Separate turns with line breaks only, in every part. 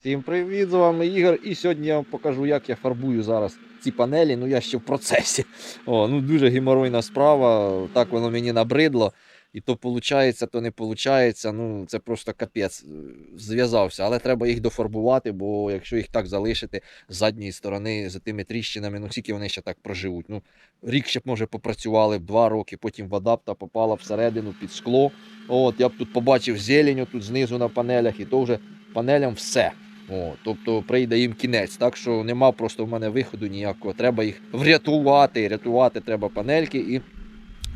Всім привіт, з вами Ігор. І сьогодні я вам покажу, як я фарбую зараз ці панелі. Ну я ще в процесі. О, ну Дуже геморойна справа. Так воно мені набридло. І то виходить, то не виходить. Ну, це просто капець. Зв'язався. Але треба їх дофарбувати, бо якщо їх так залишити з задньої сторони, за тими тріщинами, ну скільки вони ще так проживуть. Ну, рік ще б, може попрацювали два роки, потім вода б попала всередину під скло. От, я б тут побачив зелень тут знизу на панелях, і то вже панелям все. О, тобто прийде їм кінець. Так що нема просто в мене виходу ніякого. Треба їх врятувати. Рятувати треба панельки і.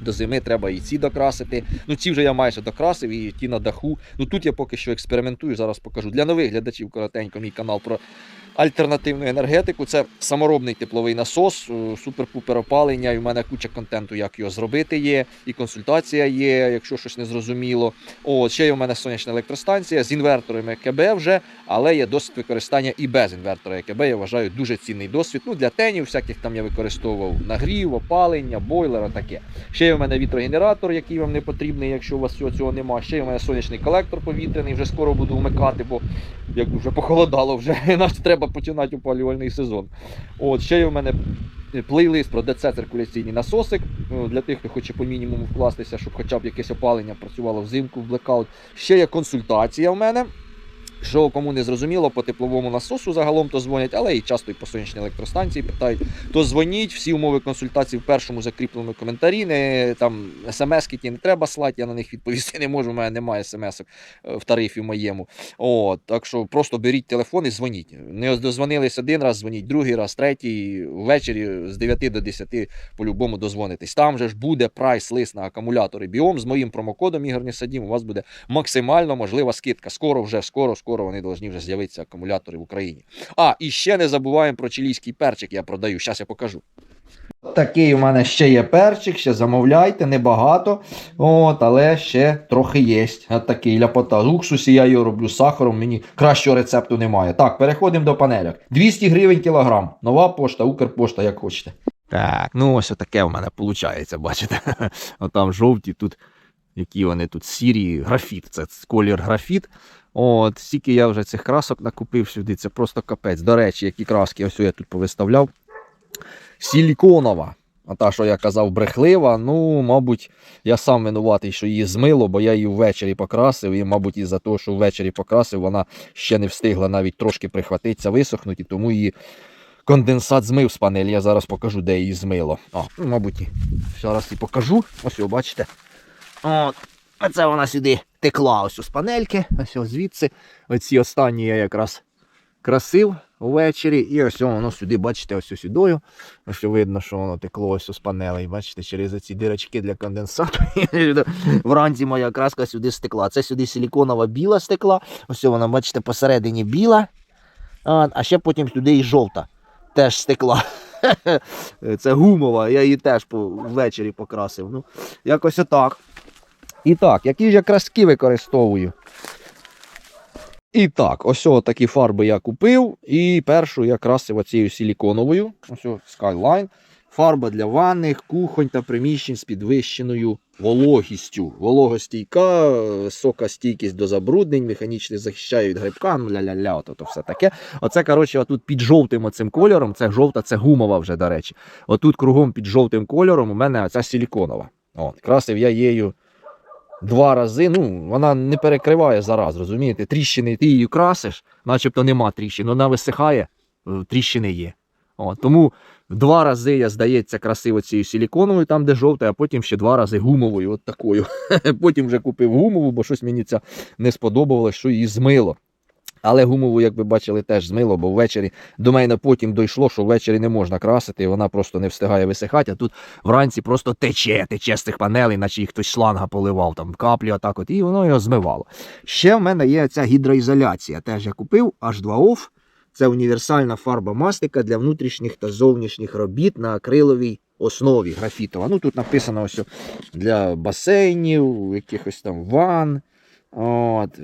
До зими треба і ці докрасити. Ну, ці вже я майже докрасив, і ті на даху. Ну тут я поки що експериментую, зараз покажу. Для нових глядачів коротенько мій канал про альтернативну енергетику. Це саморобний тепловий насос, е, супер-пупер опалення. І в мене куча контенту, як його зробити є, і консультація є, якщо щось не зрозуміло. От, ще є в мене сонячна електростанція з інверторами КБ вже, але є досвід використання і без інвертора ЕКБ. Я вважаю дуже цінний досвід. Ну, для тенів, всяких там я використовував нагрів, опалення, бойлера, таке. Ще є в мене вітрогенератор, який вам не потрібний, якщо у вас всього цього немає. Ще в мене сонячний колектор повітряний, вже скоро буду вмикати, бо як вже похолодало, вже наче треба починати опалювальний сезон. От ще в мене плейлист про ДЦ циркуляційний насосик. ну, Для тих, хто хоче по мінімуму вкластися, щоб хоча б якесь опалення працювало взимку в блекаут. Ще є консультація в мене. Що кому не зрозуміло по тепловому насосу загалом то дзвонять, але і часто і по сонячній електростанції питають, то дзвоніть, всі умови консультації в першому закріпленому коментарі. Не там смс-ки ті не треба слати, я на них відповісти не можу. У мене немає смс в тарифі моєму. О, так що просто беріть телефон і дзвоніть. Не дозвонились один раз, дзвоніть другий раз, третій. Ввечері з 9 до 10 по-любому дозвонитись. Там же ж буде прайс-лист на акумулятори біом з моїм промокодом Ігор Несадім. У вас буде максимально можлива скидка. Скоро вже, скоро, скоро вони повинні вже з'явитися акумулятори в Україні. А, і ще не забуваємо про чилійський перчик, я продаю. Зараз я покажу. Такий у мене ще є перчик, ще замовляйте, небагато. От, але ще трохи є. От такий ляпота. З уксусі я його роблю з сахаром, мені кращого рецепту немає. Так, переходимо до панельок. 200 гривень кілограм. Нова пошта, Укрпошта, як хочете. Так, ну ось таке в мене виходить, бачите. Отам жовті, тут які вони тут сірі, графіт. Це колір графіт. От, стільки я вже цих красок накупив сюди, це просто капець. До речі, які краски, ось я тут повиставляв. Силіконова. А та, що я казав, брехлива, ну, мабуть, я сам винуватий, що її змило, бо я її ввечері покрасив, і, мабуть, із-за того, що ввечері покрасив, вона ще не встигла навіть трошки прихватитися, висохнути, тому її конденсат змив з панелі. Я зараз покажу, де її змило. А, ну, мабуть, зараз і покажу. Ось, о, бачите. От, оце вона сюди текла ось з панельки, ось ось звідси. Оці останні я якраз красив ввечері. І ось воно сюди, бачите, ось сюдою. Ось видно, що воно текло ось з панелей. Бачите, через ці дирочки для конденсату. Вранці моя краска сюди стекла. Це сюди силіконова біла стекла. Ось вона, бачите, посередині біла. А, ще потім сюди і жовта. Теж стекла. Це гумова, я її теж ввечері покрасив. Ну, якось отак. І так, які ж я краски використовую? І так, ось такі фарби я купив. І першу я красив оцією силіконовою. Ось Skyline. Фарба для ванних, кухонь та приміщень з підвищеною вологістю. Вологостійка, висока стійкість до забруднень, механічно захищає від грибка, ну ля-ля-ля, от, от все таке. Оце, коротше, отут під жовтим оцим кольором, це жовта, це гумова вже, до речі. Отут кругом під жовтим кольором у мене оця силіконова. Красив я її два рази. Ну, вона не перекриває зараз, розумієте? Тріщини ти її красиш, начебто нема тріщин, вона висихає, е, тріщини є. О, тому два рази я, здається, красиво цією силіконовою, там, де жовта, а потім ще два рази гумовою, от такою. Потім вже купив гумову, бо щось мені це не сподобалося, що її змило. Але гумову, як ви бачили, теж змило, бо ввечері до мене потім дійшло, що ввечері не можна красити, і вона просто не встигає висихати, а тут вранці просто тече, тече з цих панелей, наче їх хтось шланга поливав, там каплі, отак от, і воно його змивало. Ще в мене є ця гідроізоляція. Теж я купив H2OFF. Це універсальна фарба мастика для внутрішніх та зовнішніх робіт на акриловій основі графітова. Ну тут написано ось для басейнів, якихось там ван. От,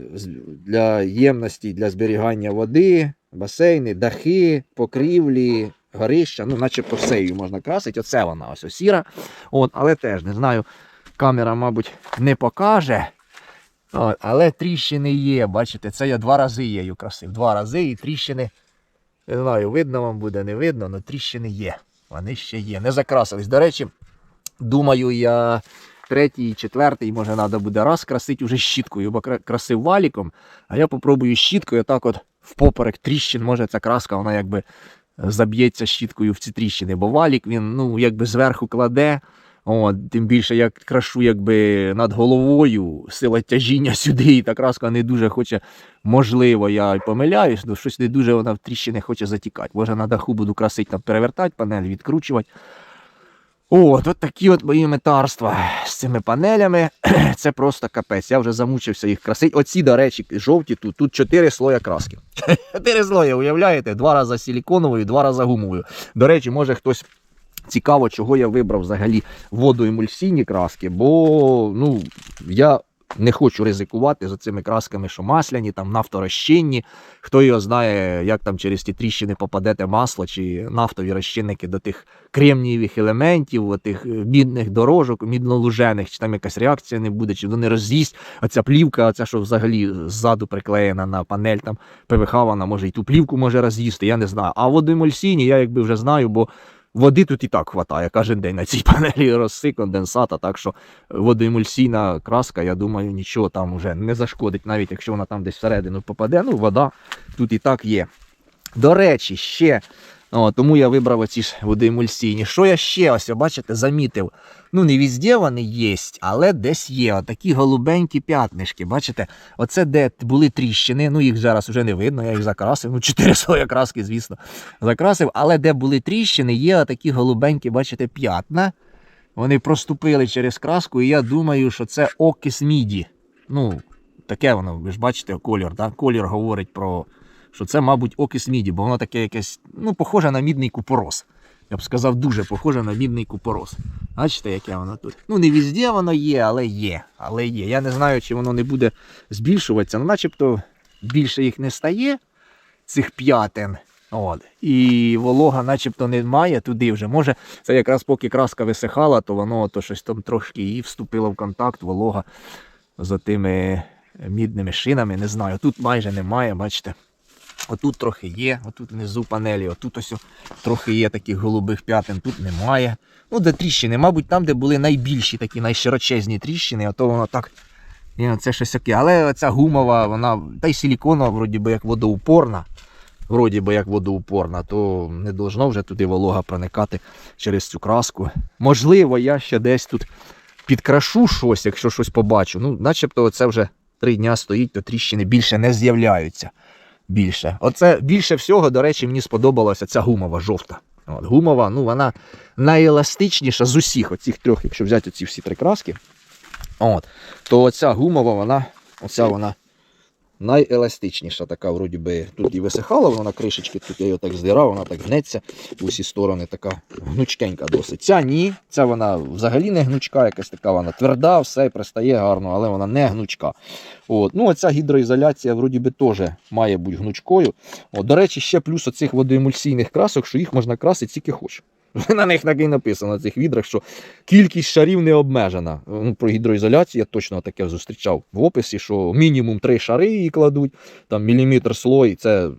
для ємності, для зберігання води, басейни, дахи, покрівлі, горища, ну, начебто все її можна красити. Оце вона ось ось сіра. От, але теж не знаю, камера, мабуть, не покаже.
От, але тріщини є, бачите, це я два рази її красив. Два рази і тріщини. Не знаю, видно вам буде, не видно, але тріщини є. Вони ще є. Не закрасились. До речі, думаю, я третій, четвертий, може, треба буде раз красити уже щіткою, бо красив валіком, а я попробую щіткою, так от впоперек тріщин, може ця краска, вона якби заб'ється щіткою в ці тріщини, бо валік він ну, якби зверху кладе. От, тим більше я крашу якби над головою, сила тяжіння сюди, і та краска не дуже хоче, можливо, я помиляюсь, але щось не дуже вона в тріщини хоче затікати. Може на даху буду красити, там перевертати панель, відкручувати. От, от такі от мої метарства з цими панелями. Це просто капець. Я вже замучився їх красити. Оці, до речі, жовті тут. Тут чотири слоя краски. Чотири слоя, уявляєте? Два рази силіконовою, два рази гумовою. До речі, може хтось. Цікаво, чого я вибрав взагалі водоемульсійні краски, бо ну, я не хочу ризикувати за цими красками, що масляні, там нафторозчинні. Хто його знає, як там через ті тріщини попадете масло чи нафтові розчинники до тих кремнієвих елементів, тих мідних дорожок, міднолужених, чи там якась реакція не буде, чи вони роз'їсть. Оця плівка, оця, що взагалі ззаду приклеєна на панель, там ПВХ, вона може і ту плівку може роз'їсти, я не знаю. А водоемульсійні я якби вже знаю, бо. Води тут і так хватає кожен день на цій панелі роси, конденсата, так що водоемульсійна краска, я думаю, нічого там вже не зашкодить, навіть якщо вона там десь всередину попаде. Ну, вода тут і так є. До речі, ще. О, тому я вибрав оці ж водоемульсійні. Що я ще ось, бачите, замітив? Ну, не везде вони є, але десь є. Отакі голубенькі п'ятнишки. Бачите, оце де були тріщини. Ну, їх зараз вже не видно, я їх закрасив. Ну, чотири слої краски, звісно, закрасив. Але де були тріщини, є отакі голубенькі, бачите, п'ятна. Вони проступили через краску, і я думаю, що це окис міді. Ну, таке воно, ви ж бачите, колір. Да? Колір говорить про, що це, мабуть, окис міді, бо воно таке якесь, ну, похоже на мідний купорос. Я б сказав, дуже похоже на мідний купорос. Бачите, яке воно тут? Ну, не везде воно є, але є. Але є. Я не знаю, чи воно не буде збільшуватися. Ну, начебто більше їх не стає, цих п'ятин. От. І волога начебто немає туди вже. Може, це якраз поки краска висихала, то воно то щось там трошки і вступило в контакт, волога з тими мідними шинами. Не знаю. Тут майже немає, бачите. Отут трохи є, отут внизу панелі, отут ось трохи є таких голубих п'ятин, тут немає. Ну, де тріщини, мабуть, там, де були найбільші такі найширочезні тріщини, а то воно так. І це щось таке. Але ця гумова, вона, та й силіконова, вроді би як водоупорна. Вроді би як водоупорна, то не должно вже туди волога проникати через цю краску. Можливо, я ще десь тут підкрашу щось, якщо щось побачу. Ну, начебто це вже три дня стоїть, то тріщини більше не з'являються. Більше. Оце більше всього, до речі, мені сподобалася ця гумова жовта. От, гумова, ну вона найеластичніша з усіх оцих трьох, якщо взяти ці всі три краски. От, то оця гумова, вона, оця вона найеластичніша така, вроді би, тут і висихала вона на кришечки, тут я її так здирав, вона так гнеться в усі сторони, така гнучкенька досить. Ця ні, ця вона взагалі не гнучка, якась така вона тверда, все пристає гарно, але вона не гнучка. От. Ну, оця гідроізоляція вроді би теж має бути гнучкою. От, до речі, ще плюс оцих водоемульсійних красок, що їх можна красити тільки хоч. На них так і написано на цих відрах, що кількість шарів не обмежена. Ну, про гідроізоляцію я точно таке зустрічав в описі, що мінімум три шари її кладуть, там міліметр слой, це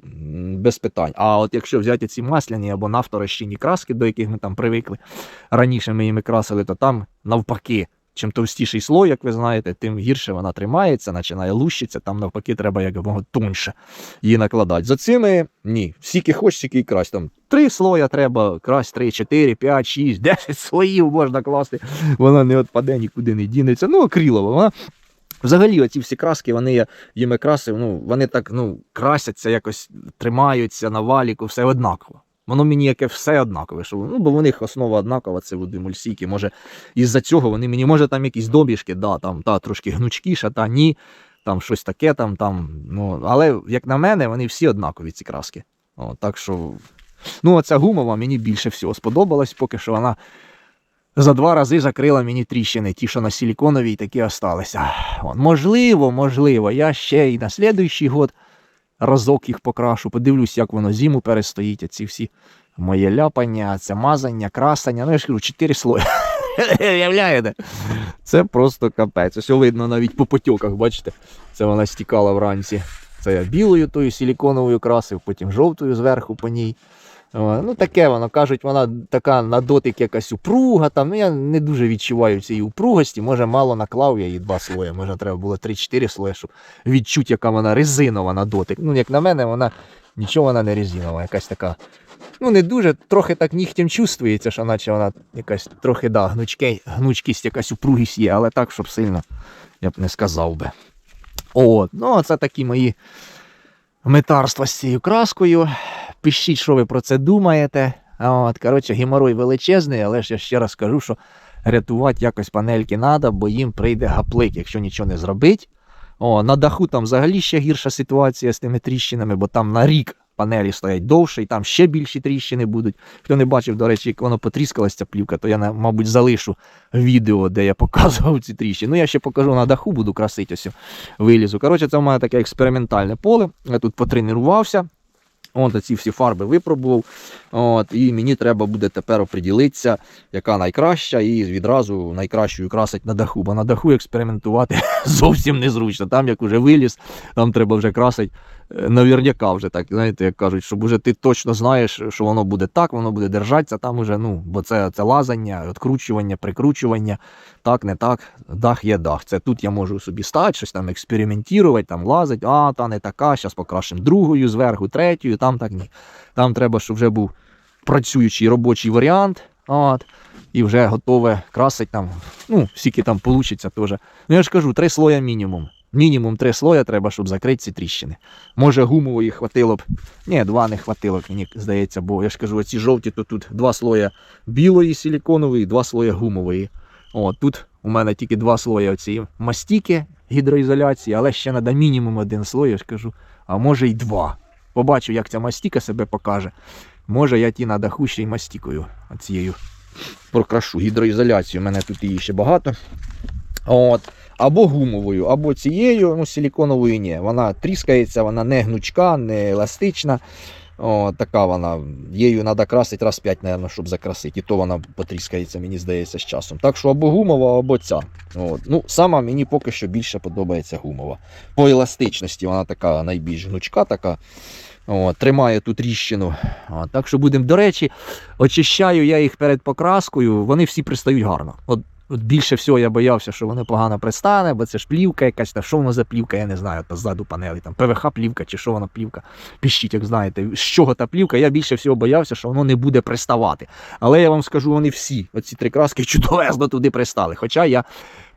без питань. А от якщо взяти ці масляні або нафторозчинні краски, до яких ми там привикли, раніше ми їми красили, то там навпаки. Чим товстіший слой, як ви знаєте, тим гірше вона тримається, починає лущитися, там навпаки треба якомога тоньше її накладати. За цими ні. Скільки хочеш, стільки і красть. Там три слоя треба, красть 3, 4, 5, 6, 10 слоїв можна класти. Вона не відпаде, нікуди не дінеться. Ну, акрилова, вона. Взагалі, оці всі краски, вони їми красив, ну, вони так ну, красяться, якось тримаються на валіку, все однаково. Воно мені яке все однакове, що ну, бо в них основа однакова, це водимульсійки. Може, із-за цього вони мені, може, там якісь добіжки, да, там та трошки гнучкіша, та ні, там щось таке, там, там, ну, але, як на мене, вони всі однакові, ці краски. О, так що, ну, оця гумова мені більше всього сподобалась, поки що вона за два рази закрила мені тріщини, ті, що на силіконовій такі осталися. От, можливо, можливо, я ще і на слідуючий год разок їх покрашу, подивлюсь, як воно зиму перестоїть, ці всі моє ляпання, це мазання, красення. Ну, я ж кажу, чотири слої. Уявляєте? Це просто капець. Ось видно навіть по потьоках, бачите? Це вона стікала вранці. Це я білою тою силіконовою красив, потім жовтою зверху по ній. Ну, таке воно, кажуть, вона така на дотик якась упруга. Там. Ну, я не дуже відчуваю цієї упругості. Може, мало наклав я її два слої. Може, треба було 3-4 слої, щоб відчути, яка вона резинова на дотик. Ну, як на мене, вона нічого вона не резинова, якась така. Ну, не дуже, трохи так нігтем чувствується, що наче вона якась трохи, да, гнучке, гнучкість, якась упругість є, але так, щоб сильно, я б не сказав би. От, ну, це такі мої метарства з цією краскою. Пишіть, що ви про це думаєте. От, коротше, геморой величезний, але ж я ще раз кажу, що рятувати якось панельки треба, бо їм прийде гаплик, якщо нічого не зробить. О, на даху там взагалі ще гірша ситуація з тими тріщинами, бо там на рік панелі стоять довше, і там ще більші тріщини будуть. Хто не бачив, до речі, як воно потріскалася ця плівка, то я, мабуть, залишу відео, де я показував ці тріщини. Ну, я ще покажу на даху, буду красити ось вилізу. Коротше, це в мене таке експериментальне поле. Я тут потренувався. От ці всі фарби випробував. От, і мені треба буде тепер оприділитися, яка найкраща, і відразу найкращою красить на даху. Бо на даху експериментувати зовсім незручно. Там, як уже виліз, там треба вже красити наверняка вже так, знаєте, як кажуть, щоб уже ти точно знаєш, що воно буде так, воно буде держатися, там уже, ну, бо це, це лазання, відкручування, прикручування, так, не так, дах є дах. Це тут я можу собі стати, щось там експериментувати, там лазить, а, та не така, зараз покрашимо другою, зверху, третьою, там так ні. Там треба, щоб вже був працюючий робочий варіант. От, і вже готове красить там. Ну, скільки там вийде теж. Ну я ж кажу, три слоя мінімум. Мінімум три слоя треба, щоб закрити ці тріщини. Може, гумової хватило б. Ні, два не хватило, мені здається, бо я ж кажу, оці жовті, то тут два слоя білої силіконової, два слоя гумової. О, тут у мене тільки два слої оцієї мастіки гідроізоляції, але ще треба мінімум один слой, я ж кажу, а може й два. Побачу, як ця мастіка себе покаже. Може, я ті на даху ще й мастікою оцією прокрашу гідроізоляцію. У мене тут її ще багато. От. Або гумовою, або цією, ну, силіконовою ні. Вона тріскається, вона не гнучка, не еластична. О, така вона. Її треба красити раз 5, мабуть, щоб закрасити. І то вона потріскається, мені здається, з часом. Так що або гумова, або ця. От. Ну, Сама мені поки що більше подобається гумова. По еластичності вона така найбільш гнучка, така. О, тримає ту тріщину. О, так що будемо, до речі, очищаю я їх перед покраскою, вони всі пристають гарно. От, от більше всього я боявся, що воно погано пристане, бо це ж плівка якась, та що воно за плівка, я не знаю, та ззаду панелі, там ПВХ плівка чи що вона плівка. Пишіть, як знаєте, з чого та плівка, я більше всього боявся, що воно не буде приставати. Але я вам скажу, вони всі, оці три краски чудовезно туди пристали. Хоча я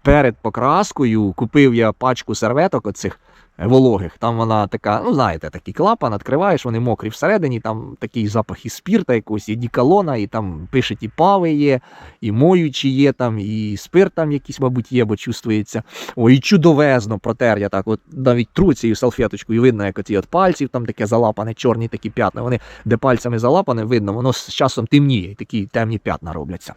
перед покраскою купив я пачку серветок оцих вологих. Там вона така, ну знаєте, такий клапан, відкриваєш, вони мокрі всередині, там такий запах і спірта якогось, і діколона, і там пишуть і пави є, і моючі є там, і спирт там якийсь, мабуть, є, бо чувствується. Ой, і чудовезно протер я так, от навіть тру цією салфеточкою, видно, як оці от пальців, там таке залапане, чорні такі п'ятна. Вони де пальцями залапане, видно, воно з часом темніє, такі темні п'ятна робляться.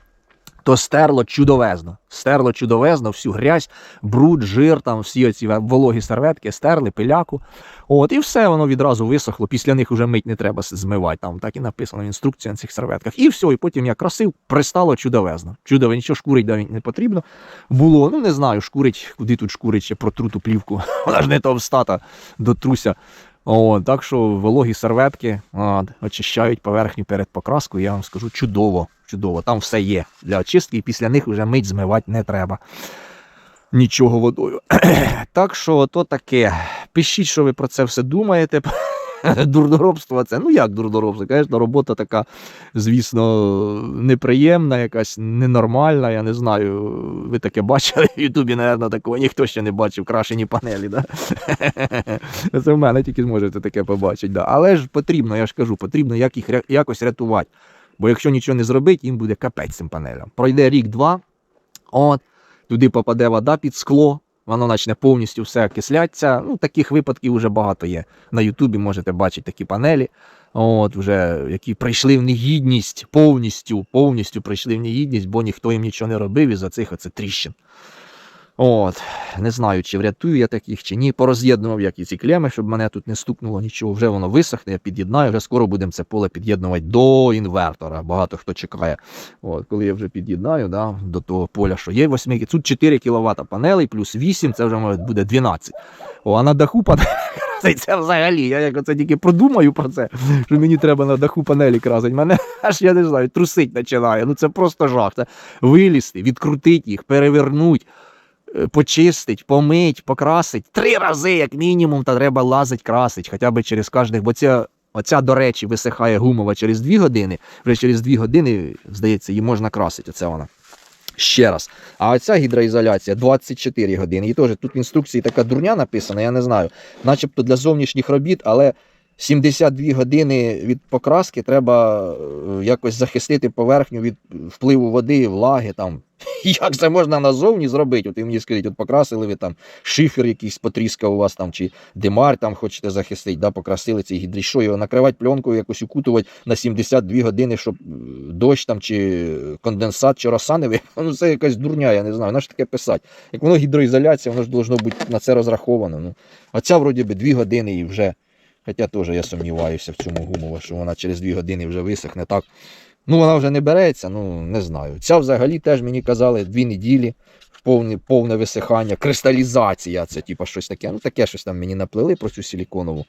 То стерло чудовезно. Стерло чудовезно, всю грязь, бруд, жир, там всі оці вологі серветки, стерли, пиляку. От, і все воно відразу висохло. Після них вже мить не треба змивати. Там так і написано в інструкції на цих серветках. І все, і потім я красив, пристало чудовезно. Чудово, нічого шкурить навіть не потрібно. Було, ну не знаю, шкурить, куди тут шкурить ще протру ту плівку. Вона ж не товстата, дотруся. О, так що вологі серветки от, очищають поверхню перед покраскою, я вам скажу чудово, чудово. Там все є для очистки, і після них вже мить змивати не треба. Нічого водою. так що то таке. Пишіть, що ви про це все думаєте. Дурноробство це. Ну як дурноробство? Звісно, робота така, звісно, неприємна, якась ненормальна. Я не знаю. Ви таке бачили в Ютубі, напевно, такого ніхто ще не бачив крашені панелі. Да? Це в мене тільки зможете таке побачити. Да. Але ж потрібно, я ж кажу, потрібно як їх якось рятувати. Бо якщо нічого не зробити, їм буде капець цим панелям. Пройде рік-два, от, туди попаде вода під скло, воно почне повністю все окислятися. Ну, таких випадків вже багато є. На Ютубі можете бачити такі панелі, от, вже, які прийшли в негідність повністю, повністю прийшли в негідність, бо ніхто їм нічого не робив із-за цих оце тріщин.
От, не знаю, чи врятую я таких, чи ні. Пороз'єднував як і ці клеми, щоб мене тут не стукнуло нічого. Вже воно висохне, я під'єднаю. Вже скоро будемо це поле під'єднувати до інвертора. Багато хто чекає. От, коли я вже під'єднаю да, до того поля, що є 8, тут 4 кВт панелей, плюс 8, це вже може, буде 12. О, а на даху панелі це взагалі. Я як оце тільки продумаю про це, що мені треба на даху панелі красить. Мене аж я не знаю, трусить починає. Ну це просто жах. Це вилізти, відкрутити їх, перевернуть е, почистить, помить, покрасить. Три рази, як мінімум, та треба лазить, красить, хоча б через кожних, бо ця, оця, до речі, висихає гумова через 2 години. Вже через 2 години, здається, її можна красити. Оце вона. Ще раз. А оця гідроізоляція 24 години. І теж тут в інструкції така дурня написана, я не знаю. Начебто для зовнішніх робіт, але 72 години від покраски треба е, якось захистити поверхню від впливу води, влаги. Там. Як це можна назовні зробити? От ви мені скажіть, от покрасили ви там шифер якийсь потріскав у вас там, чи димар там хочете захистити, да, покрасили цей гідрі. Що його накривати пленкою, якось укутувати на 72 години, щоб е, дощ там чи конденсат, чи роса не ви. Ну це якась дурня, я не знаю. На що таке писати? Як воно гідроізоляція, воно ж должно бути на це розраховано. Ну. А ця вроді би 2 години і вже. Хоча теж я сумніваюся в цьому гумово, що вона через 2 години вже висохне так. Ну, вона вже не береться, ну не знаю. Ця взагалі теж мені казали 2 неділі, повне, повне висихання, кристалізація, це типу щось таке. Ну, таке щось там мені наплели про цю силіконову.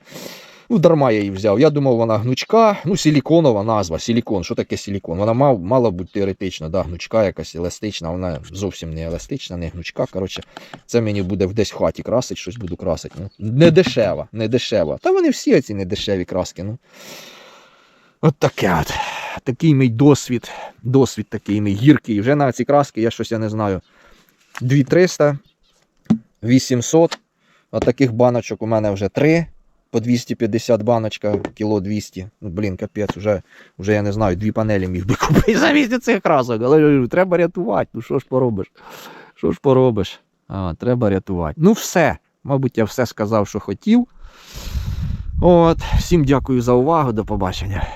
Ну, дарма я її взяв. Я думав, вона гнучка, ну, силіконова назва, силікон. Що таке силікон? Вона мав, мала бути теоретично, да, гнучка якась еластична, вона зовсім не еластична, не гнучка. Коротше, це мені буде десь в хаті красить, щось буду красити. Ну, не дешева, не дешева. Та вони всі ці недешеві краски. Ну. От таке от. Такий мій досвід. Досвід такий мій гіркий. Вже на ці краски я щось я не знаю. 2300, 800. От таких баночок у мене вже 3. По 250 баночка, кіло 200. Ну, блін, капець, вже, уже я не знаю, дві панелі міг би купити замість цих красок. Але е, треба рятувати. Ну що ж поробиш? Що ж поробиш? А, треба рятувати. Ну, все. Мабуть, я все сказав, що хотів. От, всім дякую за увагу. До побачення.